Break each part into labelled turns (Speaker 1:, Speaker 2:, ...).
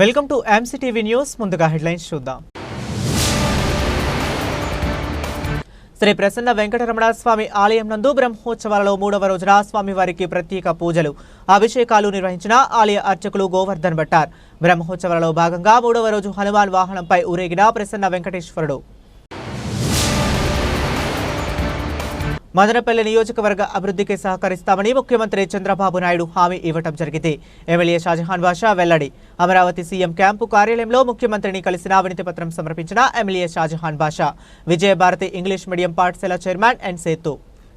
Speaker 1: Welcome to MCTV news ముందుగా headlines చూద్దాం. శ్రీ ప్రసన్న వెంకటరమణ స్వామి ఆలయం నందు బ్రహ్మోత్సవాలలో మూడవ రోజున స్వామివారికి ప్రత్యేక పూజలు అభిషేకాలు నిర్వహించిన ఆలయ అర్చకులు గోవర్ధన్ భట్టార్. బ్రహ్మోత్సవాలలో భాగంగా మూడవ రోజు హనుమాన్ వాహనంపై ఊరేగిన ప్రసన్న వెంకటేశ్వరుడు. మదనపల్లి నియోజకవర్గ అభివృద్ధికి సహకరిస్తామని ముఖ్యమంత్రి చంద్రబాబు నాయుడు హామీ ఇవ్వటం జరిగింది. ఎమ్మెల్యే షాజహాన్ బాషా వెల్లడి. అమరావతి సీఎం క్యాంపు కార్యాలయంలో ముఖ్యమంత్రిని కలిసిన వినతి పత్రం సమర్పించిన MLA Shahjahan Basha. Vijayabharathi English medium పాఠశాల చైర్మన్ ఎన్ సేతు.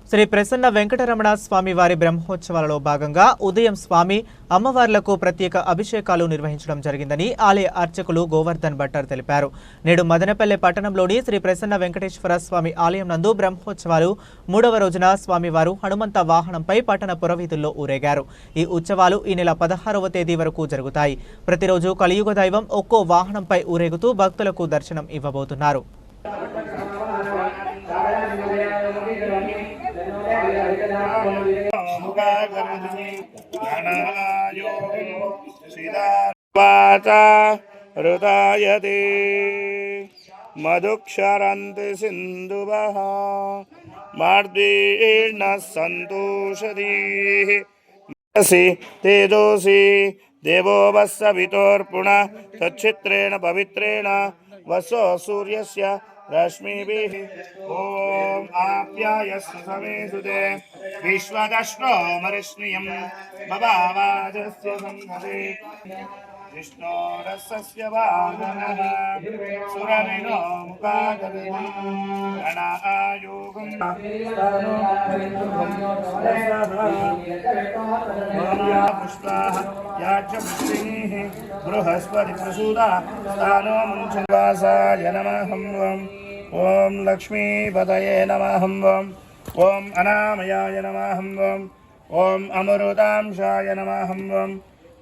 Speaker 1: శ్రీ ప్రసన్న వెంకటరమణ స్వామి వారి బ్రహ్మోత్సవాలలో భాగంగా ఉదయం స్వామి అమ్మవార్లకు ప్రత్యేక అభిషేకాలు నిర్వహించడం జరిగిందని ఆలయ అర్చకులు గోవర్ధన్ భట్టర్ తెలిపారు. నేడు మదనపల్లె పట్టణంలోని శ్రీ ప్రసన్న వెంకటేశ్వర స్వామి ఆలయం నందు బ్రహ్మోత్సవాలు మూడవ రోజున స్వామివారు హనుమంత వాహనంపై పట్టణ పురవీధుల్లో ఊరేగారు. ఈ ఉత్సవాలు ఈ నెల పదహారవ తేదీ వరకు జరుగుతాయి. ప్రతిరోజు కలియుగ దైవం ఒక్కో వాహనంపై ఊరేగుతూ భక్తులకు దర్శనం ఇవ్వబోతున్నారు.
Speaker 2: वाचा हृदायते मधुक्षरन्ति सिन्धुवः मार्दीर्णः सन्तोषधीः मनसि तेजोसि देवो वत्सवितोर्पुणः तच्छित्रेण पवित्रेण वसो सूर्यस्य रश्मिभिः ॐ आप्यायस्तु समे सुते। विश्वदश्नो सन्नदे। संहते विष्णोरसस्य वाहनः सुरविनो मुखागविनं गणायोगम् पुष्पाः याज्ञपुष्टिनीः बृहस्पति प्रसूदा स्थानो मुञ्चवासाय नमः वम् ॐ लक्ष्मीपतये नमः वम् ॐ अनामयाय नमः वम् ॐ अमृतांशाय नमः वम्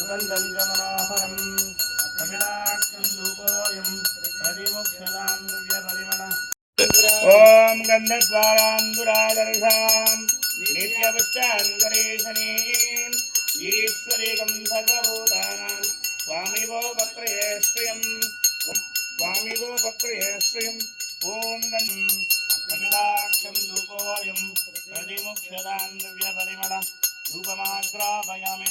Speaker 2: सुगन्धं च मनोहरं कपिलाक्षं धूपोऽयं प्रतिमुख्यतां दिव्यपरिमण ॐ गन्धद्वारां दुरादर्शां नित्यपुष्टान्तरेशनीम् ईश्वरेकं सर्वभूतानां स्वामिवो वक्रयेश्वयम् स्वामिवो वक्रयेश्वयम् ॐ गन् कपिलाक्षं धूपोऽयं प्रतिमुख्यतां दिव्यपरिमण धूपमाग्रापयामि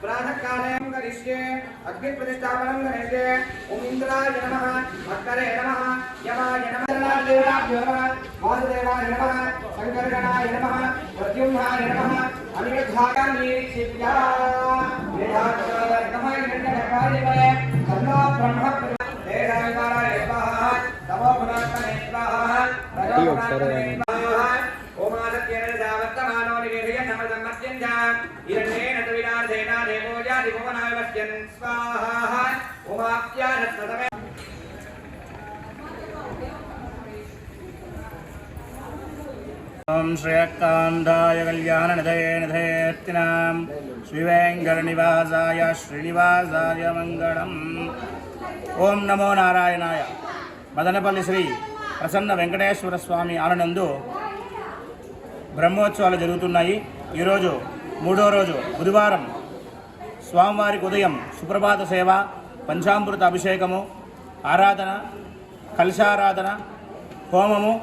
Speaker 3: प्रातः प्रातःकाले करिष्ये अग्नि अग्निप्रतिष्ठापनं करिष्ये। ॐ इन्द्राय नमः अक्करे नमः यमाय नमः देवाभ्यो नमः वासुदेवाय नमः शङ्करगणाय नमः प्रद्युम्नाय नमः अनिरुद्धाकान्वीक्षिप्या ஓமாதத்யேன தாவர்த்தமானோ நிவேதய நமதமர்த்தியஞ்சா இரண்டே
Speaker 2: ॐ श्रेयक्तान्धाय कल्याणनिधये निधयेत्तिनां श्रीवेङ्कटनिवासाय श्रीनिवासाय मङ्गलम् ఓం నమో నారాయణాయ మదనపల్లి శ్రీ ప్రసన్న వెంకటేశ్వర స్వామి ఆనందు బ్రహ్మోత్సవాలు జరుగుతున్నాయి ఈరోజు మూడో రోజు బుధవారం స్వామివారికి ఉదయం సుప్రభాత సేవ పంచామృత అభిషేకము ఆరాధన కలశారాధన హోమము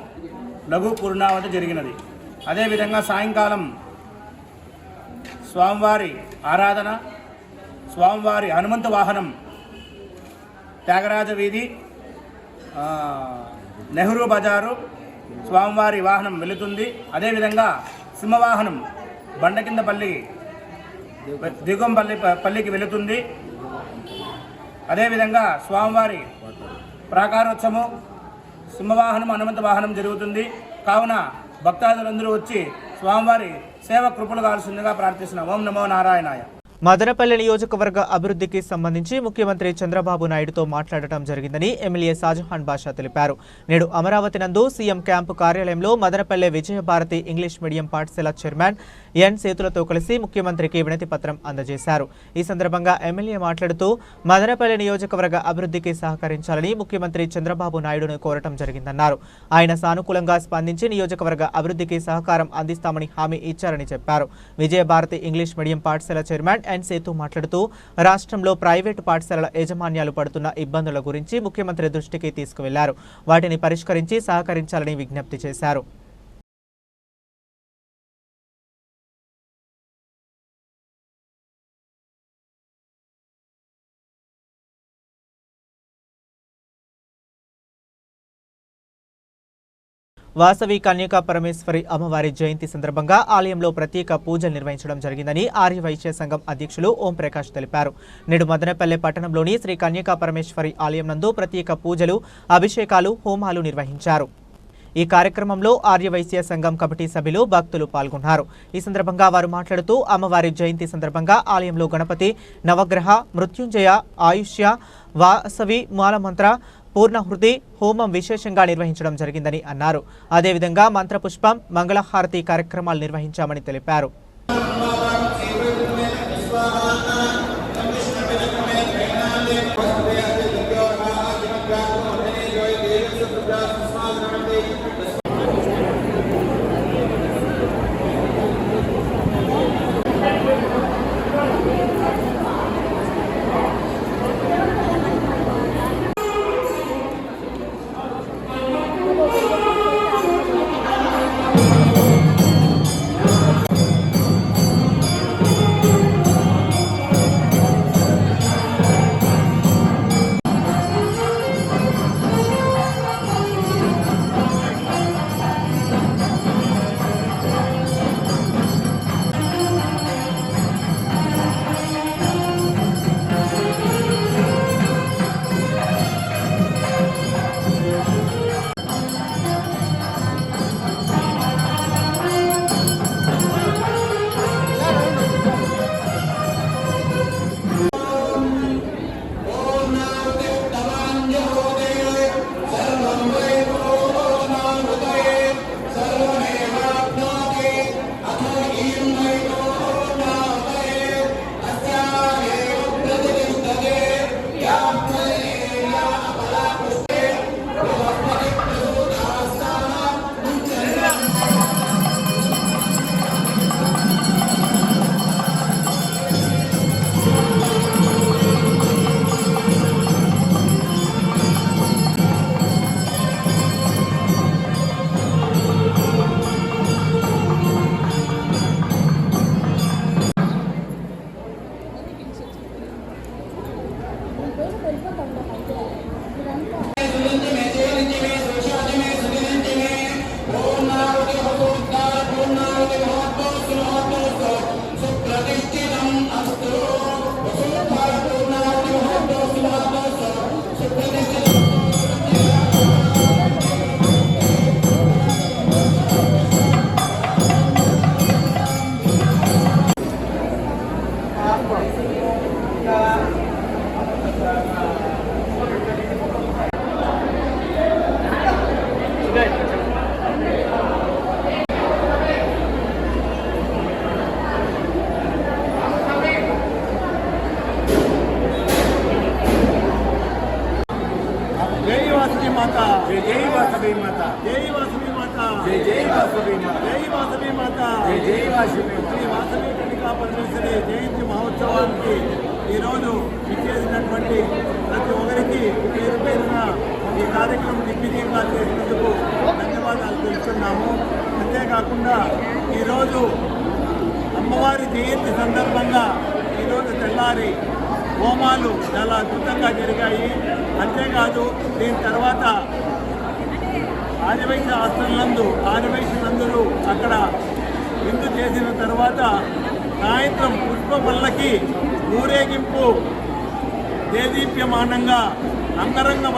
Speaker 2: లఘు పూర్ణావతి జరిగినది. అదేవిధంగా సాయంకాలం స్వామివారి ఆరాధన స్వామివారి హనుమంత వాహనం త్యాగరాజ వీధి నెహ్రూ బజారు స్వామివారి వాహనం వెళుతుంది. అదేవిధంగా సింహవాహనం బండ కింద పల్లి పల్లికి వెళుతుంది. అదేవిధంగా స్వామివారి ప్రాకారోత్సవం సింహవాహనం హనుమంత వాహనం జరుగుతుంది. కావున భక్తాదులందరూ వచ్చి స్వామివారి సేవ కృపలు కావాల్సిందిగా ప్రార్థిస్తున్నాం. ఓం నమో నారాయణాయ.
Speaker 1: మదనపల్లి నియోజకవర్గ అభివృద్ధికి సంబంధించి ముఖ్యమంత్రి చంద్రబాబు నాయుడుతో మాట్లాడటం జరిగిందని ఎమ్మెల్యే షాజహాన్ బాషా తెలిపారు. నేడు అమరావతి నందు సీఎం క్యాంపు కార్యాలయంలో మదనపల్లె విజయభారతి ఇంగ్లీష్ మీడియం పాఠశాల చైర్మన్ ఎన్ సేతులతో కలిసి ముఖ్యమంత్రికి వినతి పత్రం అందజేశారు. ఈ సందర్భంగా ఎమ్మెల్యే మాట్లాడుతూ మదనపల్లి నియోజకవర్గ అభివృద్ధికి సహకరించాలని ముఖ్యమంత్రి చంద్రబాబు నాయుడును కోరటం జరిగిందన్నారు. ఆయన సానుకూలంగా స్పందించి నియోజకవర్గ అభివృద్ధికి సహకారం అందిస్తామని హామీ ఇచ్చారని చెప్పారు. విజయభారతి ఇంగ్లీష్ మీడియం పాఠశాల చైర్మన్ అండ్ సేతు మాట్లాడుతూ రాష్ట్రంలో ప్రైవేటు పాఠశాలల యాజమాన్యాలు పడుతున్న ఇబ్బందుల గురించి ముఖ్యమంత్రి దృష్టికి తీసుకువెళ్ళారు. వాటిని పరిష్కరించి సహకరించాలని విజ్ఞప్తి చేశారు. వాసవి కన్యకా పరమేశ్వరి అమ్మవారి జయంతి సందర్భంగా ఆలయంలో ప్రత్యేక పూజలు నిర్వహించడం జరిగిందని ఆర్య వైశ్య సంఘం అధ్యక్షులు ఓంప్రకాష్ తెలిపారు. నేడు మదనపల్లె పట్టణంలోని శ్రీ కన్యకా పరమేశ్వరి ఆలయం నందు ప్రత్యేక పూజలు అభిషేకాలు హోమాలు నిర్వహించారు. ఈ కార్యక్రమంలో ఆర్యవైశ్య సంఘం కమిటీ సభ్యులు భక్తులు పాల్గొన్నారు. ఈ సందర్భంగా వారు మాట్లాడుతూ అమ్మవారి జయంతి సందర్భంగా ఆలయంలో గణపతి నవగ్రహ మృత్యుంజయ ఆయుష్య వాసవి మూలమంత్ర పూర్ణహృతి హోమం విశేషంగా నిర్వహించడం జరిగిందని అన్నారు. అదేవిధంగా మంత్రపుష్పం మంగళహారతి కార్యక్రమాలు నిర్వహించామని తెలిపారు.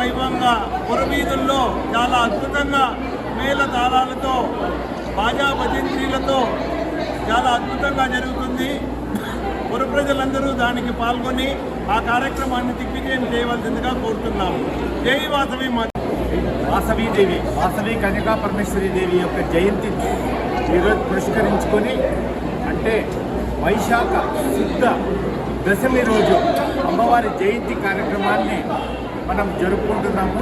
Speaker 4: వైభవంగా పురవీధుల్లో చాలా అద్భుతంగా మేళతాళాలతో బాజా భజంత్రీలతో చాలా అద్భుతంగా జరుగుతుంది. పుర ప్రజలందరూ దానికి పాల్గొని ఆ కార్యక్రమాన్ని దిగ్విజయం చేయవలసిందిగా కోరుతున్నాము. జై వాసవి
Speaker 5: వాసవీదేవి వాసవి కన్యకా పరమేశ్వరి దేవి యొక్క జయంతి ఈరోజు పురస్కరించుకొని అంటే వైశాఖ శుద్ధ దశమి రోజు అమ్మవారి జయంతి కార్యక్రమాన్ని మనం జరుపుకుంటున్నాము.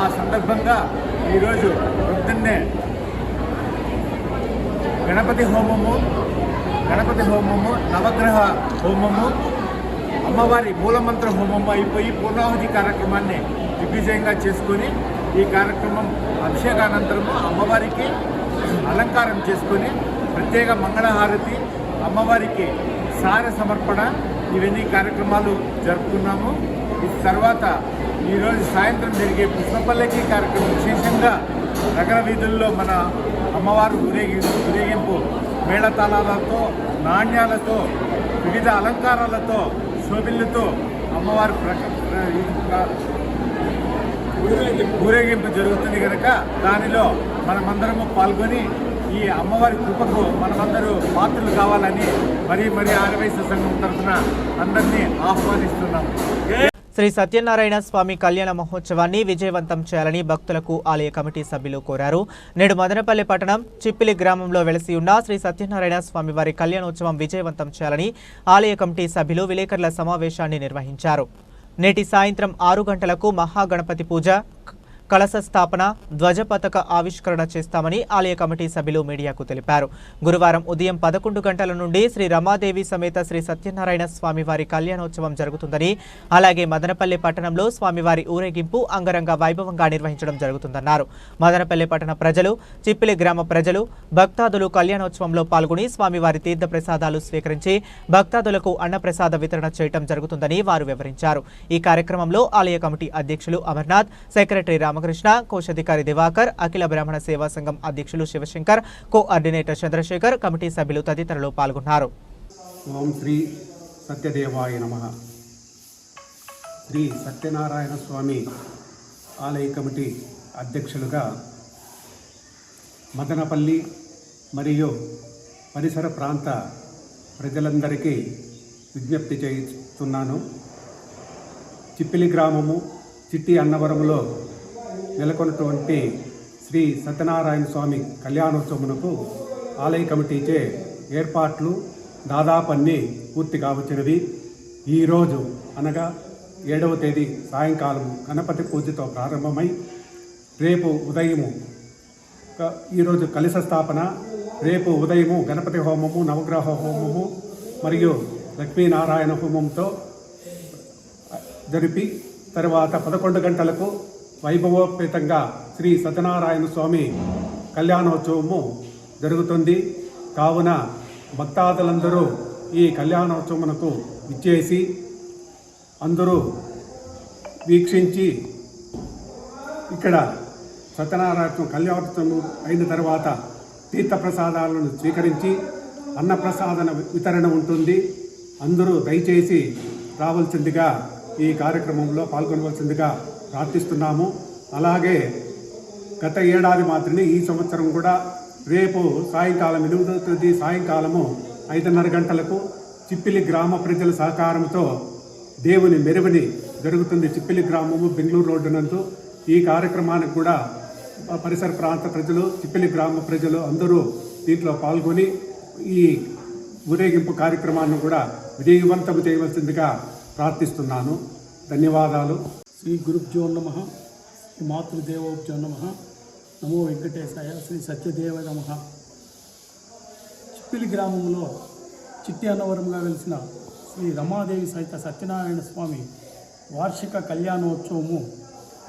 Speaker 5: ఆ సందర్భంగా ఈరోజు పొద్దున్నే గణపతి హోమము గణపతి హోమము నవగ్రహ హోమము అమ్మవారి మూలమంత్ర హోమం అయిపోయి పూర్ణాహుతి కార్యక్రమాన్ని దిగ్విజయంగా చేసుకొని ఈ కార్యక్రమం అభిషేకానంతరము అమ్మవారికి అలంకారం చేసుకొని ప్రత్యేక మంగళహారతి అమ్మవారికి సార సమర్పణ ఇవన్నీ కార్యక్రమాలు జరుపుకున్నాము. తర్వాత ఈరోజు సాయంత్రం జరిగే పుష్పపల్లకి కార్యక్రమం విశేషంగా నగర వీధుల్లో మన అమ్మవారు ఊరేగి ఊరేగింపు మేళతాళాలతో నాణ్యాలతో వివిధ అలంకారాలతో శోభిల్లతో అమ్మవారి ఊరేగింపు జరుగుతుంది కనుక దానిలో మనమందరము పాల్గొని ఈ అమ్మవారి కృపకు మనమందరూ పాత్రలు కావాలని మరీ మరీ ఆరవేశ సంఘం తరఫున అందరినీ ఆహ్వానిస్తున్నాం
Speaker 1: శ్రీ సత్యనారాయణ స్వామి కళ్యాణ మహోత్సవాన్ని విజయవంతం చేయాలని భక్తులకు ఆలయ కమిటీ సభ్యులు కోరారు. నేడు మదనపల్లి పట్టణం చిప్పిలి గ్రామంలో వెలసి ఉన్న శ్రీ సత్యనారాయణ స్వామి వారి కళ్యాణోత్సవం విజయవంతం చేయాలని ఆలయ కమిటీ సభ్యులు విలేకరుల సమావేశాన్ని నిర్వహించారు. నేటి సాయంత్రం ఆరు గంటలకు మహాగణపతి పూజ కలశ స్థాపన ధ్వజపతక ఆవిష్కరణ చేస్తామని ఆలయ కమిటీ సభ్యులు మీడియాకు తెలిపారు. గురువారం ఉదయం పదకొండు గంటల నుండి శ్రీ రమాదేవి సమేత శ్రీ సత్యనారాయణ స్వామివారి కళ్యాణోత్సవం జరుగుతుందని అలాగే మదనపల్లి పట్టణంలో స్వామివారి ఊరేగింపు అంగరంగ వైభవంగా నిర్వహించడం జరుగుతుందన్నారు. మదనపల్లి పట్టణ ప్రజలు చిప్పిలి గ్రామ ప్రజలు భక్తాదులు కళ్యాణోత్సవంలో పాల్గొని స్వామివారి తీర్థ ప్రసాదాలు స్వీకరించి భక్తాదులకు అన్నప్రసాద వితరణ చేయటం జరుగుతుందని వారు వివరించారు. ఈ కార్యక్రమంలో ఆలయ కమిటీ అధ్యక్షులు అమర్నాథ్ సెక్రటరీ రామ రామకృష్ణ కోశాధికారి దివాకర్ అఖిల బ్రాహ్మణ సేవా సంఘం అధ్యక్షులు శివశంకర్ కోఆర్డినేటర్ చంద్రశేఖర్ కమిటీ సభ్యులు తదితరులు పాల్గొన్నారు.
Speaker 6: ఓం శ్రీ సత్యదేవాయ నమ. శ్రీ సత్యనారాయణ స్వామి ఆలయ కమిటీ అధ్యక్షులుగా మదనపల్లి మరియు పరిసర ప్రాంత ప్రజలందరికీ విజ్ఞప్తి చేస్తున్నాను చిప్పిలి గ్రామము చిట్టి అన్నవరంలో నెలకొన్నటువంటి శ్రీ సత్యనారాయణ స్వామి కళ్యాణోత్సవమునకు ఆలయ కమిటీచే ఏర్పాట్లు దాదాపు అన్నీ పూర్తి కావచ్చినవి. ఈరోజు అనగా ఏడవ తేదీ సాయంకాలం గణపతి పూజతో ప్రారంభమై రేపు ఉదయము ఈరోజు కలిస స్థాపన రేపు ఉదయము గణపతి హోమము నవగ్రహ హోమము మరియు లక్ష్మీనారాయణ హోమంతో జరిపి తర్వాత పదకొండు గంటలకు వైభవోపేతంగా శ్రీ సత్యనారాయణ స్వామి కళ్యాణోత్సవము జరుగుతుంది. కావున భక్తాదులందరూ ఈ కళ్యాణోత్సవమునకు ఇచ్చేసి అందరూ వీక్షించి ఇక్కడ సత్యనారాయణ కళ్యాణోత్సవం అయిన తర్వాత తీర్థప్రసాదాలను స్వీకరించి అన్నప్రసాదన వితరణ ఉంటుంది. అందరూ దయచేసి రావాల్సిందిగా ఈ కార్యక్రమంలో పాల్గొనవలసిందిగా ప్రార్థిస్తున్నాము. అలాగే గత ఏడాది మాత్రమే ఈ సంవత్సరం కూడా రేపు సాయంకాలం ఎనిమిదవ తేదీ సాయంకాలము ఐదున్నర గంటలకు చిప్పిలి గ్రామ ప్రజల సహకారంతో దేవుని మెరుగుని జరుగుతుంది. చిప్పిలి గ్రామము బెంగళూరు రోడ్డు నందు ఈ కార్యక్రమానికి కూడా పరిసర ప్రాంత ప్రజలు చిప్పిలి గ్రామ ప్రజలు అందరూ దీంట్లో పాల్గొని ఈ ఊరేగింపు కార్యక్రమాన్ని కూడా విజయవంతం చేయవలసిందిగా ప్రార్థిస్తున్నాను. ధన్యవాదాలు.
Speaker 7: శ్రీ గురుభ్యో నమ శ్రీ మాతృదేవోభ్యో నమ నమో వెంకటేశాయ శ్రీ సత్యదేవ నమ. చిప్పిలి గ్రామంలో చిట్టి అన్నవరంగా వెలిసిన శ్రీ రమాదేవి సహిత సత్యనారాయణ స్వామి వార్షిక కళ్యాణోత్సవము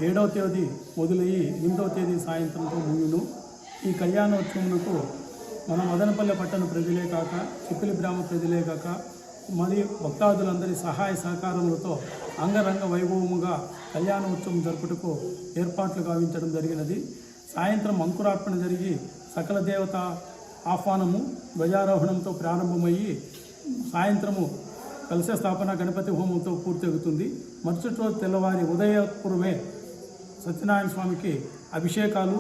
Speaker 7: ఏడవ తేదీ మొదలయ్యి ఎనిమిదవ తేదీ సాయంత్రంతో ముగిను ఈ కళ్యాణోత్సవమునకు మన మదనపల్లె పట్టణ ప్రజలే కాక చిప్పిలి గ్రామ ప్రజలే కాక మరియు భక్తాదులందరి సహాయ సహకారములతో అంగరంగ వైభవముగా కళ్యాణోత్సవం జరుపుటకు ఏర్పాట్లు గావించడం జరిగినది. సాయంత్రం అంకురార్పణ జరిగి సకల దేవత ఆహ్వానము ధ్వజారోహణంతో ప్రారంభమయ్యి సాయంత్రము కలశ స్థాపన గణపతి హోమంతో పూర్తవుతుంది మరుసటి రోజు తెల్లవారి ఉదయపూర్వమే సత్యనారాయణ స్వామికి అభిషేకాలు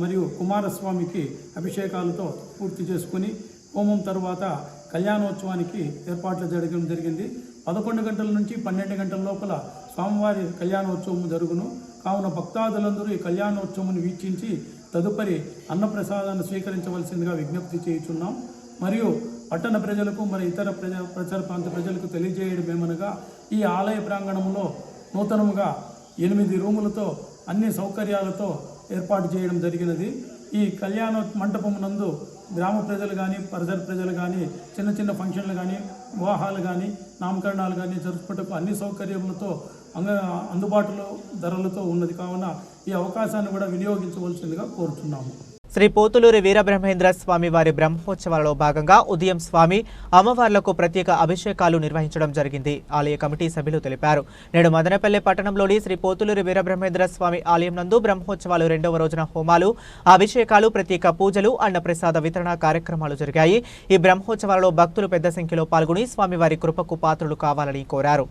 Speaker 7: మరియు కుమారస్వామికి అభిషేకాలతో పూర్తి చేసుకుని హోమం తరువాత కళ్యాణోత్సవానికి ఏర్పాట్లు జరగడం జరిగింది. పదకొండు గంటల నుంచి పన్నెండు గంటల లోపల స్వామివారి కళ్యాణోత్సవం జరుగును. కావున భక్తాదులందరూ ఈ కళ్యాణోత్సవం వీక్షించి తదుపరి అన్నప్రసాదాన్ని స్వీకరించవలసిందిగా విజ్ఞప్తి చేయుచున్నాం. మరియు పట్టణ ప్రజలకు మరి ఇతర ప్రజ ప్రచార ప్రాంత ప్రజలకు తెలియజేయడం ఏమనగా ఈ ఆలయ ప్రాంగణంలో నూతనముగా ఎనిమిది రూములతో అన్ని సౌకర్యాలతో ఏర్పాటు చేయడం జరిగినది. ఈ కళ్యాణ మంటపం నందు గ్రామ ప్రజలు కానీ పరిసర ప్రజలు కానీ చిన్న చిన్న ఫంక్షన్లు కానీ వివాహాలు కానీ నామకరణాలు కానీ జరుపుకుంటూ అన్ని సౌకర్యములతో అంగ అందుబాటులో ధరలతో ఉన్నది. కావున ఈ అవకాశాన్ని కూడా వినియోగించవలసిందిగా కోరుతున్నాము.
Speaker 1: శ్రీ పోతులూరి వీరబ్రహ్మేంద్ర స్వామి వారి బ్రహ్మోత్సవాలలో భాగంగా ఉదయం స్వామి అమ్మవార్లకు ప్రత్యేక అభిషేకాలు నిర్వహించడం జరిగింది. ఆలయ కమిటీ సభ్యులు తెలిపారు. నేడు మదనపల్లె పట్టణంలోని శ్రీ పోతులూరి వీరబ్రహ్మేంద్ర స్వామి ఆలయం నందు బ్రహ్మోత్సవాలు రెండవ రోజున హోమాలు అభిషేకాలు ప్రత్యేక పూజలు అన్నప్రసాద వితరణ కార్యక్రమాలు జరిగాయి. ఈ బ్రహ్మోత్సవాలలో భక్తులు పెద్ద సంఖ్యలో పాల్గొని స్వామివారి కృపకు పాత్రులు కావాలని కోరారు.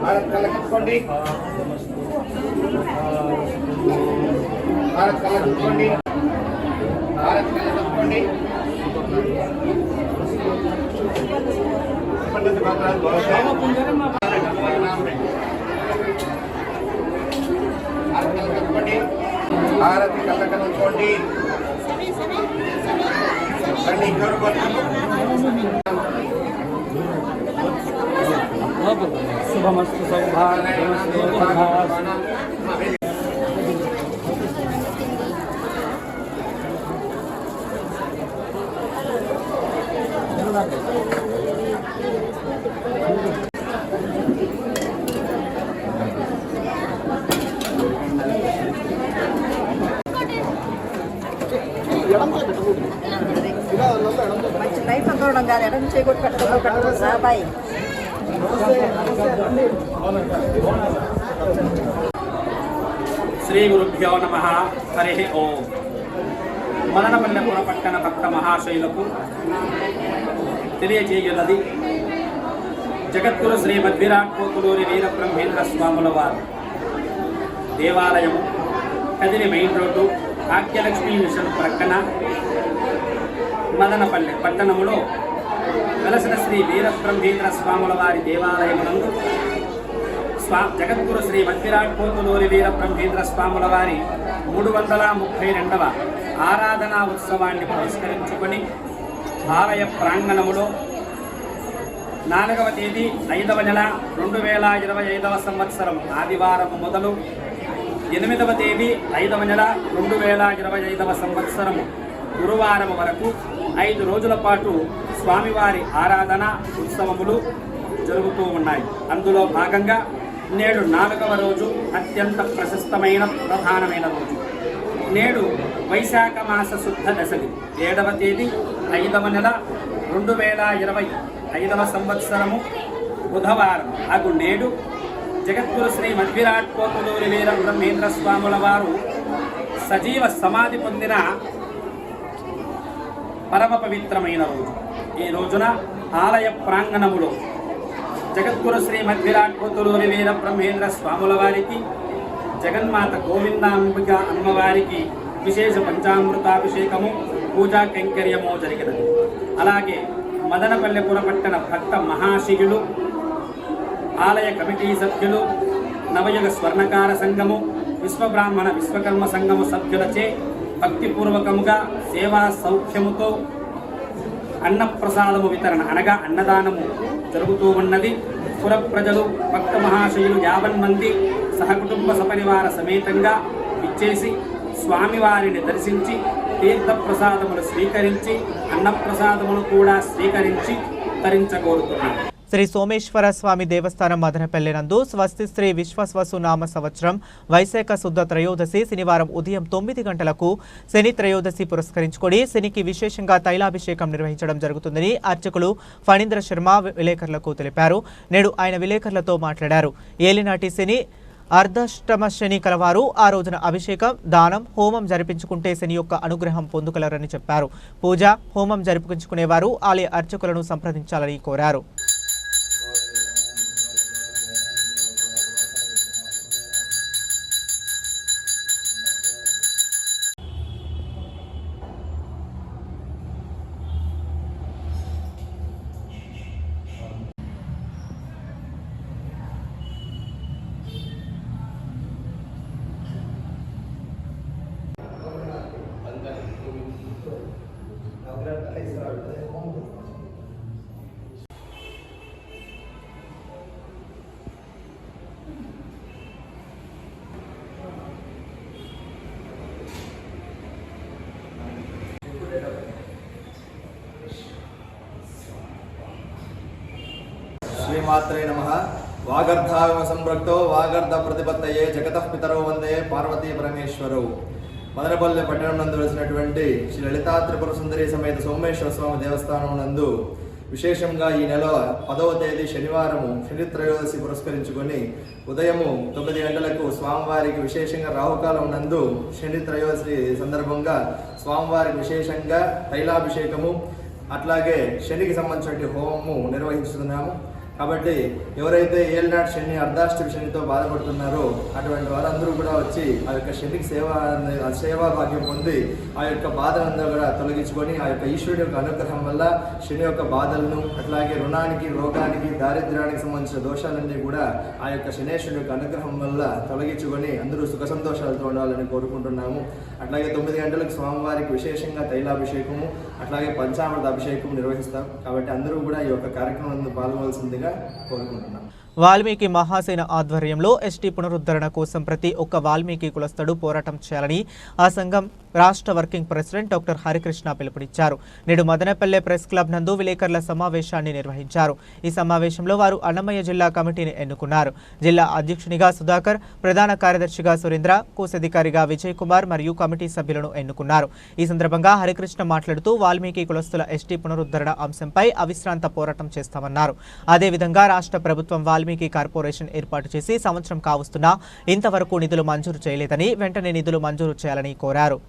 Speaker 3: భారత్ కళ్ళకట్టుకోండి భారత్ కళ్ళకట్టుకోండి భారత్ కళ్ళకట్టుకోండి పండిత భద్రాలు భారత్ కళ్ళకట్టుకోండి భారత్ కళ్ళకట్టుకోండి రండి ఇంకొకరు
Speaker 4: శుభమస్తు సౌభాగ్యమస్తు
Speaker 8: మంచి లైఫ్ అనుకోవడం కాదు. ఎడం చేయకూడదు పెట్టడం పెట్టడం సాబాయి
Speaker 9: శ్రీ గురుభ్యో నమ. హరి ఓం. మదనపల్లెపుర పట్టణ భక్త మహాశైలకు తెలియజేయున్నది జగద్గురు శ్రీ మధ్విరాట్ కోతులూరి వీరబ్రహ్మేంద్ర స్వాముల వారు. దేవాలయము Kadiri main road Bhagyalakshmi mission ప్రక్కన మదనపల్లె పట్టణములో వెలసిన శ్రీ వీరప్రంభీంద్ర స్వాముల వారి దేవాలయమునందు స్వా జగద్గురు శ్రీ మధ్విరాట్ పోతులూరి వీర స్వాముల వారి మూడు వందల ముప్పై రెండవ ఆరాధనా ఉత్సవాన్ని పురస్కరించుకొని ఆలయ ప్రాంగణములో నాలుగవ తేదీ ఐదవ నెల రెండు వేల ఇరవై ఐదవ సంవత్సరం ఆదివారం మొదలు ఎనిమిదవ తేదీ ఐదవ నెల రెండు వేల ఇరవై ఐదవ సంవత్సరం గురువారం వరకు ఐదు రోజుల పాటు స్వామివారి ఆరాధన ఉత్సవములు జరుగుతూ ఉన్నాయి. అందులో భాగంగా నేడు నాలుగవ రోజు అత్యంత ప్రశస్తమైన ప్రధానమైన రోజు. నేడు వైశాఖ మాస శుద్ధ దశమి. ఏడవ తేదీ ఐదవ నెల రెండు వేల ఇరవై ఐదవ సంవత్సరము బుధవారం. అగు నేడు జగద్గురు శ్రీ మధ్విరాట్ కోతులూరి వీర బ్రహ్మేంద్ర స్వాముల వారు సజీవ సమాధి పొందిన పరమ పవిత్రమైన రోజు. ఈ రోజున ఆలయ ప్రాంగణములో జగద్గురు శ్రీ మధ్విరాట్ వీర బ్రహ్మేంద్ర స్వాముల వారికి జగన్మాత గోవిందాంబిక అమ్మవారికి విశేష పంచామృతాభిషేకము పూజా కైంకర్యము జరిగినది. అలాగే మదనపల్లెపుర పట్టణ భక్త మహాశివులు ఆలయ కమిటీ సభ్యులు నవయుగ స్వర్ణకార సంఘము విశ్వబ్రాహ్మణ విశ్వకర్మ సంఘము సభ్యులచే భక్తిపూర్వకముగా సేవా సౌఖ్యముతో అన్నప్రసాదము వితరణ అనగా అన్నదానము జరుగుతూ ఉన్నది. పుర ప్రజలు భక్త మహాశయులు యాభై మంది సహకుటుంబ సపరివార సమేతంగా ఇచ్చేసి స్వామివారిని దర్శించి తీర్థప్రసాదములు స్వీకరించి అన్నప్రసాదములు కూడా స్వీకరించి తరించగోరుతున్నాను
Speaker 1: శ్రీ సోమేశ్వర స్వామి దేవస్థానం మదనపల్లి నందు స్వస్తి శ్రీ విశ్వస్వసు నామ సంవత్సరం వైశాఖ శుద్ధ త్రయోదశి శనివారం ఉదయం తొమ్మిది గంటలకు శని త్రయోదశి పురస్కరించుకొని శనికి విశేషంగా తైలాభిషేకం నిర్వహించడం జరుగుతుందని అర్చకులు ఫణీంద్ర శర్మ విలేకరులకు తెలిపారు. నేడు ఆయన విలేకరులతో మాట్లాడారు. ఏలినాటి శని అర్ధష్టమ శని కలవారు. ఆ రోజున అభిషేకం దానం హోమం జరిపించుకుంటే శని యొక్క అనుగ్రహం పొందుగలరని చెప్పారు. పూజ హోమం జరిపించుకునేవారు ఆలయ అర్చకులను సంప్రదించాలని కోరారు.
Speaker 10: శ్రీమాత్రే నమ. వాగర్ధావిమ సంపృక్తో వాగర్ధ ప్రతిపత్తయే జగత పితరో వందే పార్వతీ పరమేశ్వరవు మదనపల్లె పట్టణం నందు వెలిసినటువంటి శ్రీ లలితా త్రిపుర సుందరి సమేత సోమేశ్వర స్వామి దేవస్థానం నందు విశేషంగా ఈ నెల పదవ తేదీ శనివారము శని త్రయోదశి పురస్కరించుకొని ఉదయము తొమ్మిది గంటలకు స్వామివారికి విశేషంగా రాహుకాలం నందు శని త్రయోదశి సందర్భంగా స్వామివారికి విశేషంగా తైలాభిషేకము అట్లాగే శనికి సంబంధించిన హోమము నిర్వహిస్తున్నాము కాబట్టి ఎవరైతే ఏలినాటి శని అర్ధాష్టమి శనితో బాధపడుతున్నారో అటువంటి వారందరూ కూడా వచ్చి ఆ యొక్క శనికి సేవ సేవా భాగ్యం పొంది ఆ యొక్క బాధలందరూ కూడా తొలగించుకొని ఆ యొక్క ఈశ్వరుడి యొక్క అనుగ్రహం వల్ల శని యొక్క బాధలను అట్లాగే రుణానికి రోగానికి దారిద్ర్యానికి సంబంధించిన దోషాలన్నీ కూడా ఆ యొక్క శనేశ్వరుడి యొక్క అనుగ్రహం వల్ల తొలగించుకొని అందరూ సుఖ సంతోషాలతో ఉండాలని కోరుకుంటున్నాము. అట్లాగే తొమ్మిది గంటలకు స్వామివారికి విశేషంగా తైలాభిషేకము అట్లాగే పంచామృత అభిషేకం నిర్వహిస్తాం. కాబట్టి అందరూ కూడా ఈ యొక్క కార్యక్రమంలో పాల్గొవలసిందిగా కోరుకుంటున్నాం.
Speaker 1: వాల్మీకి మహాసేన ఆధ్వర్యంలో ఎస్టీ పునరుద్ధరణ కోసం ప్రతి ఒక్క వాల్మీకి కులస్తుడు పోరాటం చేయాలని ఆ సంఘం రాష్ట్ర వర్కింగ్ ప్రెసిడెంట్ డాక్టర్ హరికృష్ణ పిలుపునిచ్చారు. నేడు మదనపల్లె ప్రెస్ క్లబ్ నందు విలేకరుల సమావేశాన్ని నిర్వహించారు. ఈ సమావేశంలో వారు అన్నమయ్య జిల్లా కమిటీని ఎన్నుకున్నారు. జిల్లా అధ్యక్షునిగా సుధాకర్ ప్రధాన కార్యదర్శిగా సురేంద్ర కోశాధికారిగా విజయ్ కుమార్ మరియు కమిటీ సభ్యులను ఎన్నుకున్నారు. ఈ సందర్భంగా హరికృష్ణ మాట్లాడుతూ వాల్మీకి కులస్తుల ఎస్టీ పునరుద్ధరణ అంశంపై అవిశ్రాంత పోరాటం చేస్తామన్నారు. అదేవిధంగా రాష్ట్ర ప్రభుత్వం వాల్మీకి కార్పొరేషన్ ఏర్పాటు చేసి సంవత్సరం కావస్తున్నా ఇంతవరకు నిధులు మంజూరు చేయలేదని వెంటనే నిధులు మంజూరు చేయాలని కోరారు.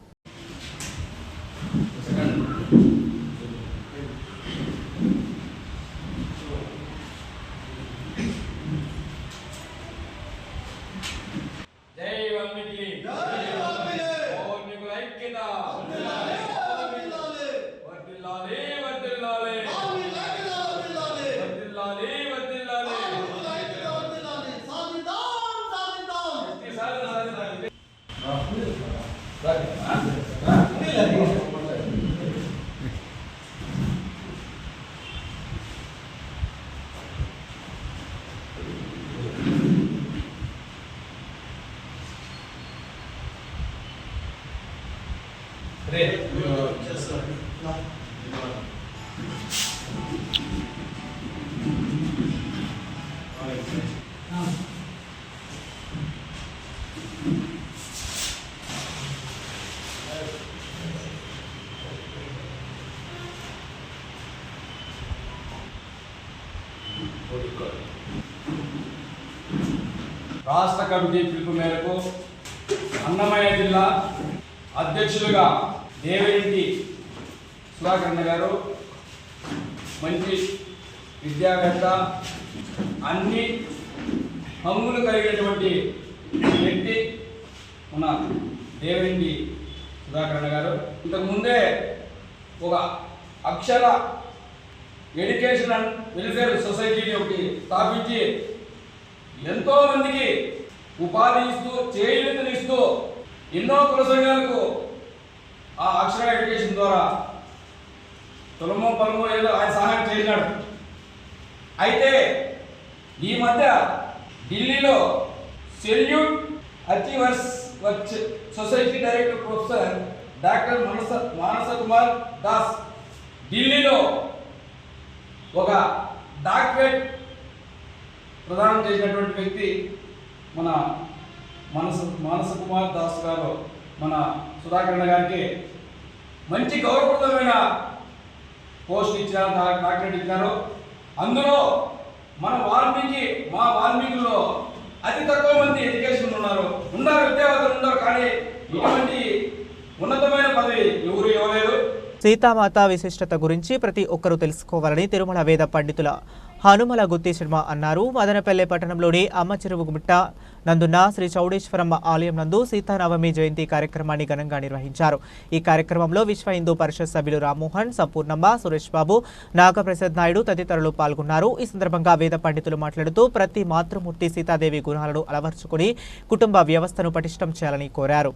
Speaker 4: జై వాల్మీకి రాష్ట్ర కమిటీ పిలుపు మేరకు అన్నమయ్య జిల్లా అధ్యక్షులుగా దేవిరెడ్డి సుధాకరణ గారు మంచి విద్యావేత్త అన్ని హంగులు కలిగినటువంటి వ్యక్తి ఉన్నారు. దేవిరెడ్డి సుధాకరణ గారు ఇంతకుముందే ఒక అక్షర ఎడ్యుకేషన్ అండ్ వెల్ఫేర్ సొసైటీని ఒకటి స్థాపించి ఎంతోమందికి ఉపాధి ఇస్తూ చేయూతనిస్తూ ఎన్నో కుల సంఘాలకు ఆ అక్షర ఎడ్యుకేషన్ ద్వారా తులమో పొలమో ఏదో ఆయన సహాయం చేసినాడు అయితే ఈ మధ్య ఢిల్లీలో salute achievers virtue society director professor doctor Manasa Manasa Kumar Das ఢిల్లీలో ఒక డాక్టరేట్ ప్రదానం చేసినటువంటి వ్యక్తి మన మనస మానస కుమార్ దాస్ గారు మన సుధాకరణ గారికి మంచి గౌరవప్రదమైన పోస్ట్ ఇచ్చినారు డాక్టరేట్ ఇచ్చినారు అందులో మన వాల్మీకి మా వాల్మీకుల్లో అతి తక్కువ మంది ఎడ్యుకేషన్ ఉన్నారు. ఉన్నారు విద్యావంతులు ఉన్నారు కానీ ఇటువంటి ఉన్నతమైన పదవి ఎవరు ఇవ్వలేదు.
Speaker 1: సీతామాత విశిష్టత గురించి ప్రతి ఒక్కరూ తెలుసుకోవాలని తిరుమల వేద పండితుల హనుమల గుత్తి శర్మ అన్నారు. మదనపల్లె పట్టణంలోని అమ్మ చెరువు గుట్ట నందున్న శ్రీ చౌడేశ్వరమ్మ ఆలయం నందు సీతానవమి జయంతి కార్యక్రమాన్ని ఘనంగా నిర్వహించారు. ఈ కార్యక్రమంలో విశ్వ హిందూ పరిషత్ సభ్యులు రామ్మోహన్ సంపూర్ణమ్మ సురేష్ బాబు నాగప్రసాద్ నాయుడు తదితరులు పాల్గొన్నారు. ఈ సందర్భంగా వేద పండితులు మాట్లాడుతూ ప్రతి మాతృమూర్తి సీతాదేవి గుణాలను అలవర్చుకుని కుటుంబ వ్యవస్థను పటిష్టం చేయాలని కోరారు.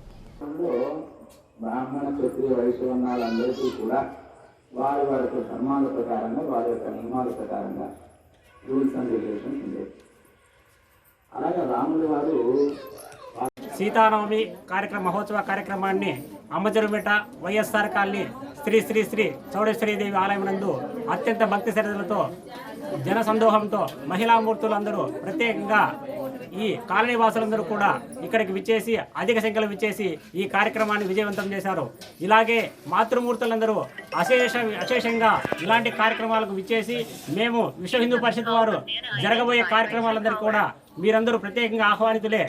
Speaker 9: బ్రాహ్మణ క్షత్రియ కూడా వారి వారి యొక్క ధర్మాల ప్రకారంగా వారి యొక్క నియమాల ప్రకారంగా రూల్స్ అండ్ రెగ్యులేషన్స్ ఉండేవి. అలాగే వారు
Speaker 11: సీతానవమి కార్యక్రమ మహోత్సవ కార్యక్రమాన్ని అమ్మజరుమిట వైఎస్ఆర్ కాలనీ శ్రీ శ్రీ శ్రీ చౌడేశ్వరీదేవి ఆలయం నందు అత్యంత భక్తి శ్రద్ధలతో జన సందోహంతో మహిళామూర్తులందరూ ప్రత్యేకంగా ఈ కాలనీ వాసులందరూ కూడా ఇక్కడికి విచ్చేసి అధిక సంఖ్యలో విచ్చేసి ఈ కార్యక్రమాన్ని విజయవంతం చేశారు. ఇలాగే మాతృమూర్తులందరూ అశేష అశేషంగా ఇలాంటి కార్యక్రమాలకు విచ్చేసి మేము విశ్వ హిందూ పరిషత్ వారు జరగబోయే కార్యక్రమాలందరూ కూడా మీరందరూ ప్రత్యేకంగా ఆహ్వానితులే.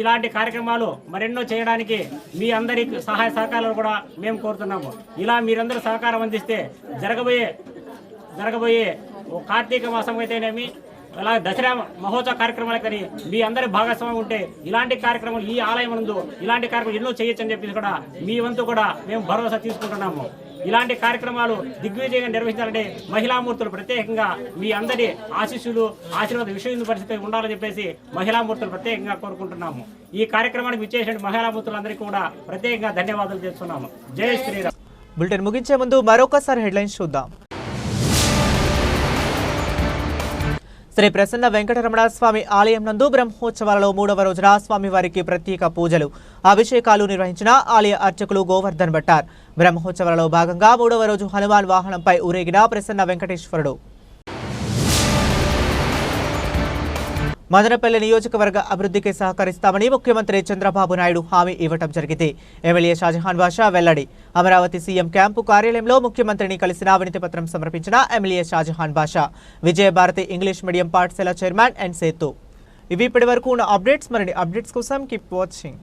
Speaker 11: ఇలాంటి కార్యక్రమాలు మరెన్నో చేయడానికి మీ అందరి సహాయ సహకారాలు కూడా మేము కోరుతున్నాము. ఇలా మీరందరూ సహకారం అందిస్తే జరగబోయే జరగబోయే ఓ కార్తీక మాసం అయితేనేమి అలాగే దసరా మహోత్సవ కార్యక్రమాలు కానీ మీ అందరి భాగస్వామ్యం ఉంటే ఇలాంటి కార్యక్రమాలు ఈ ఆలయం నందు ఇలాంటి కార్యక్రమాలు ఎన్నో చేయొచ్చు అని చెప్పేసి కూడా మీ వంతు కూడా మేము భరోసా తీసుకుంటున్నాము. ఇలాంటి కార్యక్రమాలు దిగ్విజయంగా నిర్వహించాలంటే మహిళామూర్తులు ప్రత్యేకంగా మీ అందరి ఆశీస్సులు ఆశీర్వాద విషయంలో పరిస్థితి ఉండాలని చెప్పేసి మహిళామూర్తులు ప్రత్యేకంగా కోరుకుంటున్నాము. ఈ కార్యక్రమానికి విచ్చేసిన మహిళామూర్తులందరికీ కూడా ప్రత్యేకంగా ధన్యవాదాలు తెలుసుకున్నాము జై శ్రీరామ్.
Speaker 1: బులెటిన్ ముగించే ముందు మరొకసారి హెడ్లైన్స్ చూద్దాం. శ్రీ ప్రసన్న వెంకటరమణ స్వామి ఆలయం నందు బ్రహ్మోత్సవాలలో మూడవ రోజున స్వామివారికి ప్రత్యేక పూజలు అభిషేకాలు నిర్వహించిన ఆలయ అర్చకులు గోవర్ధన్ భట్టార్. బ్రహ్మోత్సవాలలో భాగంగా మూడవ రోజు హనుమాన్ వాహనంపై ఊరేగిన ప్రసన్న వెంకటేశ్వరుడు. మదనపల్లి నియోజకవర్గ అభివృద్ధికి సహకరిస్తామని ముఖ్యమంత్రి చంద్రబాబు నాయుడు హామీ ఇవ్వటం జరిగింది. ఎమ్మెల్యే షాజహాన్ బాషా వెల్లడి. అమరావతి సీఎం క్యాంపు కార్యాలయంలో ముఖ్యమంత్రిని కలిసిన అవినీతి పత్రం సమర్పించిన MLA Shahjahan Basha. Vijayabharathi English medium పాఠశాల చైర్మన్ అండ్ సేతు. ఇవి ఇప్పటి వరకు ఉన్న అప్డేట్స్. మరిన్ని అప్డేట్స్ కోసం కీప్ వాచింగ్